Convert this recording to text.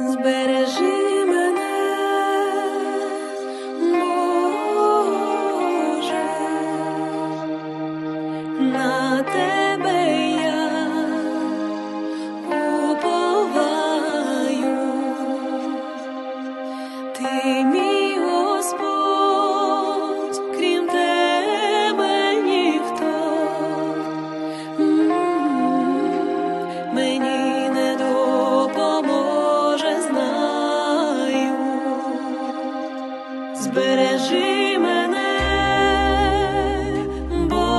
збережи мене, Боже, на тебе я уповаю, ти мій Господь, крім тебе ніхто. Мені Збережи мене, Боже,